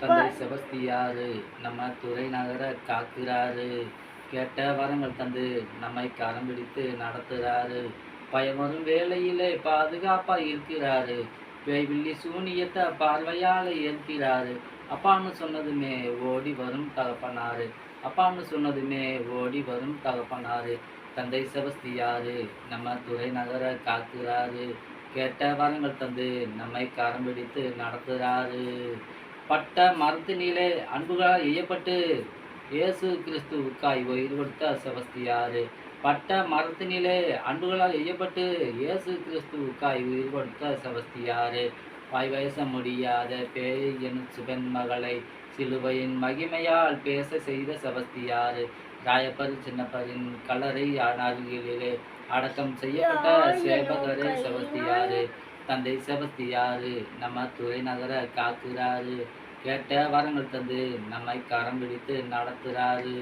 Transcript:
தந்தை செபஸ்தியாரு நம்ம துறை நகர காக்கிறாரு. கேட்ட வரங்கள் தந்து நம்மை கரம் பிடித்து நடத்துறாரு. பயமரும் வேலையிலே பாதுகாப்பா இருக்கிறாரு. பேய்வில்லி சூனியத்தை பார்வையால ஏற்கிறாரு. அப்பான்னு சொன்னதுமே ஓடி வரும் தகப்பனாரு. அப்பான்னு சொன்னதுமே ஓடி வரும் தகப்பனாரு. தந்தை செபஸ்தியாரு நம்ம துறை நகர காக்கிறாரு. கேட்ட வரங்கள் தந்து நம்மை கரம் பிடித்து நடத்துறாரு. பட்ட மரத்தினிலே அன்புகளால் எய்யப்பட்டு இயேசு கிறிஸ்துவுக்காய் உயிர் கொடுத்த செபஸ்தியாரு பட்ட மரத்தினிலே அன்புகளால் எய்யப்பட்டு இயேசு கிறிஸ்துவுக்காய் உயிர் கொடுத்த செபஸ்தியாரு வாய் பேச முடியாத பேய் என் சுபன் மகளை சிலுவையின் மகிமையால் பேச செய்த செபஸ்தியாரு ராயப்பர் சின்னப்பரின் கல்லறை அருகிலே அடக்கம் செய்யப்பட்ட சேவகரே செபஸ்தியாரு தந்தை செபஸ்தியாரு நம்ம துறை நகர காக்கிறாரு. கேட்ட வரங்கள் தந்து நம்மை கரம் பிடித்து நடத்துறாரு.